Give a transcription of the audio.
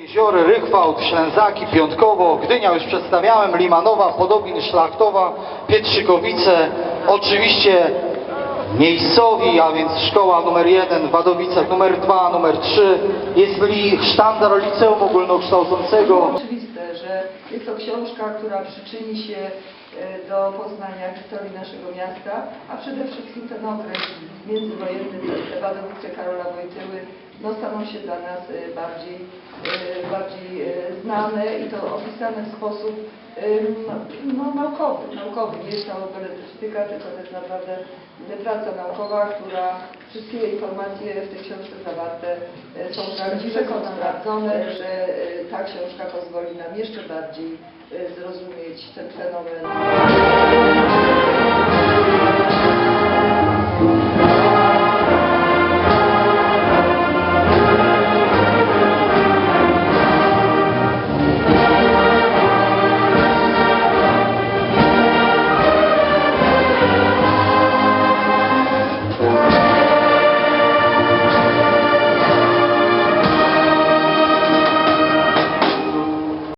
Jeziory, Rychwałt, Ślęzaki, Piątkowo, Gdynia już przedstawiałem, Limanowa, Podobin, Szlachtowa, Pietrzykowice, oczywiście miejscowi, a więc szkoła numer 1 w Wadowicach, numer 2, numer 3, jest sztandar Liceum Ogólnokształcącego. Że jest to książka, która przyczyni się e, do poznania historii naszego miasta, a przede wszystkim ten okres międzywojenny, te Wadowice Karola Wojtyły, no staną się dla nas e, bardziej, e, bardziej znane i to opisane w sposób no, naukowy. naukowy. Nie jest to beletrystyka, tylko to jest naprawdę praca naukowa, która wszystkie informacje w tej książce zawarte są prawdziwe, są sprawdzone, że książka pozwoli nam jeszcze bardziej e, zrozumieć ten fenomen.